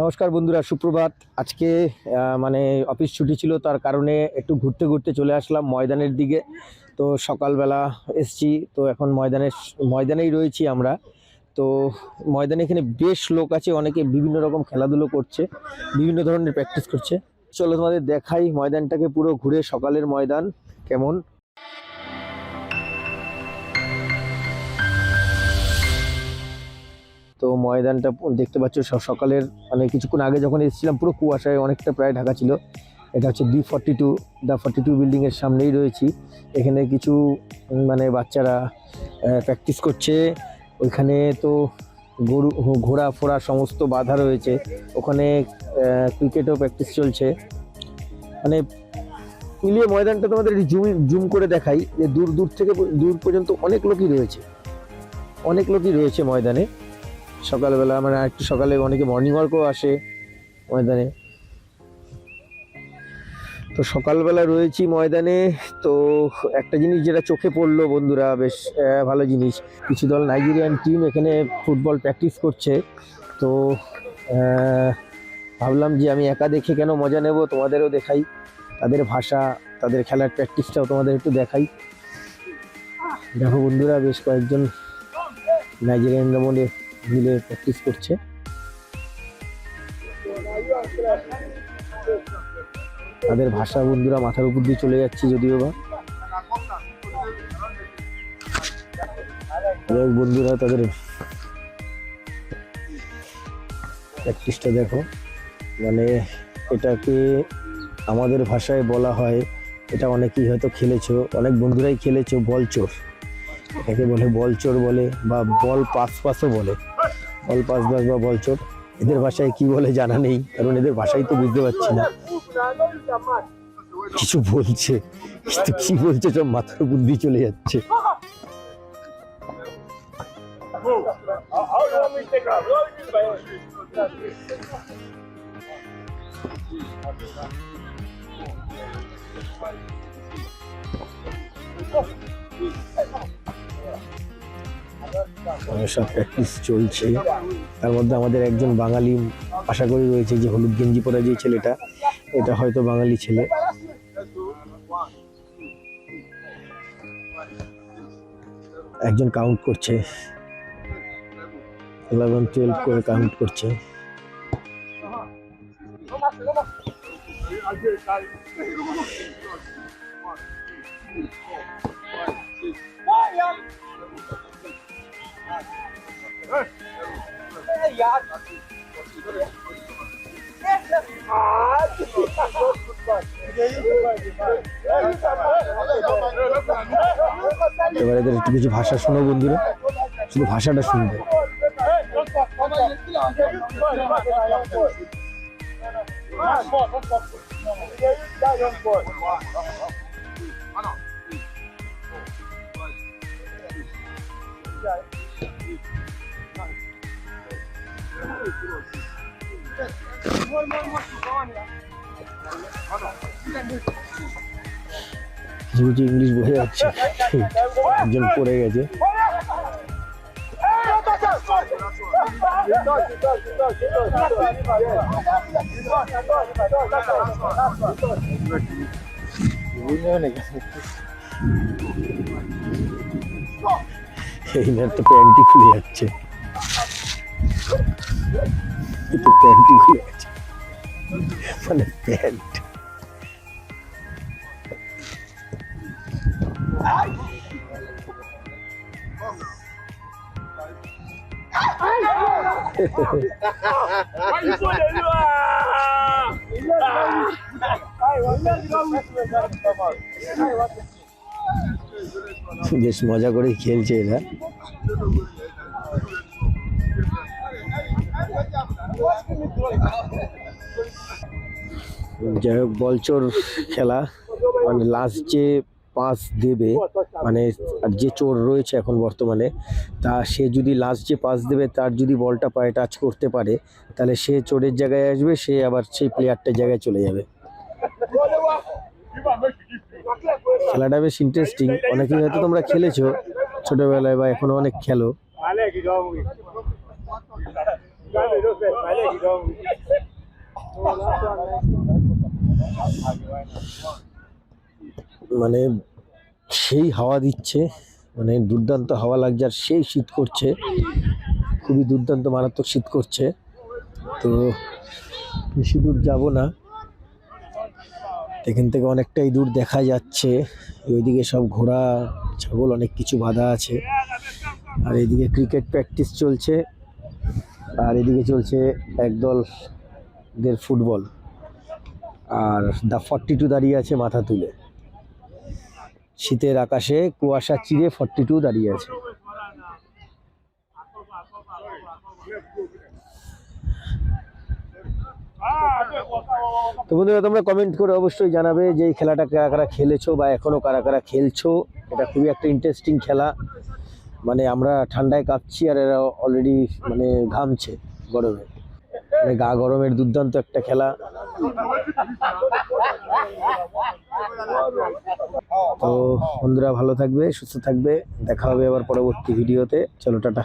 নমস্কার বন্ধুরা, সুপ্রভাত। আজকে মানে অফিস ছুটি ছিল, তার কারণে একটু ঘুরতে ঘুরতে চলে আসলাম ময়দানের দিকে। তো সকালবেলা এসছি, তো এখন ময়দানের ময়দানেই রয়েছি আমরা। তো ময়দানে এখানে বেশ লোক আছে, অনেকে বিভিন্ন রকম খেলাধুলো করছে, বিভিন্ন ধরনের প্র্যাকটিস করছে। চলো তোমাদের দেখাই ময়দানটাকে পুরো ঘুরে সকালের ময়দান কেমন। তো ময়দানটা দেখতে পাচ্ছ সব সকালের মানে কিছুক্ষণ আগে যখন এসেছিলাম, পুরো কুয়াশায় অনেকটা প্রায় ঢাকা ছিল। এটা হচ্ছে D forty two the forty two বিল্ডিংয়ের সামনেই রয়েছি। এখানে কিছু মানে বাচ্চারা প্র্যাকটিস করছে। ওইখানে তো গরু ঘোড়া, ফোড়া সমস্ত বাধা রয়েছে। ওখানে ক্রিকেটও প্র্যাকটিস চলছে। মানে মিলিয়ে ময়দানটা তোমাদের জুম জুম করে দেখাই। যে দূর দূর থেকে দূর পর্যন্ত অনেক লোকই রয়েছে। অনেক লোকই রয়েছে ময়দানে। সকালবেলা মানে একটু সকালে অনেকে মর্নিং ওয়ার্কও আসে ময়দানে। তো সকালবেলা রয়েছি ময়দানে, তো একটা জিনিস যেটা চোখে পড়ল বন্ধুরা, বেশ ভালো জিনিস। কিছু দল নাইজেরিয়ান টিম এখানে ফুটবল প্র্যাকটিস করছে। তো ভাবলাম যে আমি একা দেখে কেন মজা নেব, তোমাদেরও দেখাই। তাদের ভাষা, তাদের খেলার প্র্যাকটিসটাও তোমাদের একটু দেখাই। দেখো বন্ধুরা, বেশ কয়েকজন নাইজেরিয়ান মনে মিলে প্র্যাকটিস করছে। তাদের ভাষা বন্ধুরা মাথার উপর দিয়ে চলে যাচ্ছে যদিও বা। বন্ধুরা, তাদের প্র্যাকটিসটা দেখো। মানে এটাকে আমাদের ভাষায় বলা হয়, এটা অনেকেই হয়তো খেলেছো, অনেক বন্ধুরাই খেলেছো, বলচোর। এটাকে বলে বলচোর বলে বা বল পাস পাসও বলে। বল পাস বাস বা বলচোর এদের ভাষায় কি বলে জানা নেই, কারণ এদের ভাষাই তো বুঝতে পারছি না। কিছু বলছে, কিন্তু কি বলছে সব মাথার বুদ্ধি চলে যাচ্ছে। সব প্র্যাকটিস চলছে। তার মধ্যে আমাদের একজন বাঙালি আশা করি রয়েছে যে হলুদ গেঞ্জি পরা যে ছেলেটা, এটা হয়তো বাঙালি ছেলে। একজন কাউন্ট করছে। ইলেভেন টুয়েলভ করে কাউন্ট করছে। এবার এদের একটু কিছু ভাষা শোনো বন্ধুরা। শুধু ভাষাটা শুনবে। কিছু ইংলিশ বোঝা যাচ্ছে। একজন পড়ে গেছে। এই তো প্যান্টই খুলে যাচ্ছে। তো প্যান্টই খুলে গেছে। মানে প্যান্ট। বেশ মজা করে খেলছে এরা। যাই হোক, বলচোর খেলা। মানে লাস্ট যে পাস দেবে মানে যে চোর রয়েছে এখন বর্তমানে, তা সে যদি লাস্ট যে পাস দেবে, তার যদি বলটা পায়ে টাচ করতে পারে, তাহলে সে চোরের জায়গায় আসবে, সে আবার সেই প্লেয়ারটার জায়গায় চলে যাবে। খেলাটা বেশ ইন্টারেস্টিং অনেকেই হয়তো তোমরা খেলেছো ছোটবেলায় বা এখনও অনেক খেলো। মানে সেই হাওয়া দিচ্ছে মানে দুর্দান্ত হাওয়া লাগছে আর সেই শীত করছে। খুবই দুর্দান্ত, মারাত্মক শীত করছে। তো বেশি দূর যাব না। এখান থেকে অনেকটাই দূর দেখা যাচ্ছে। ওইদিকে সব ঘোড়া, ছাগল অনেক কিছু বাঁধা আছে। আর এদিকে ক্রিকেট প্র্যাকটিস চলছে। আর এদিকে চলছে একদল দের ফুটবল। আর দা ফর্টি টু দাঁড়িয়ে আছে মাথা তুলে। শীতের আকাশে কুয়াশা চিরে ফর্টি টু দাঁড়িয়ে আছে। তো বন্ধুরা, তোমরা কমেন্ট করে অবশ্যই জানাবে যে এই খেলাটা কারা কারা খেলেছো বা এখনও কারা কারা খেলছো। এটা খুবই একটা ইন্টারেস্টিং খেলা। মানে আমরা ঠান্ডায় কাঁপছি আর এরা অলরেডি মানে ঘামছে গরমে। মানে গা গরমের দুর্দান্ত একটা খেলা। তো বন্ধুরা ভালো থাকবে, সুস্থ থাকবে। দেখা হবে আবার পরবর্তী ভিডিওতে। চলো, টাটা।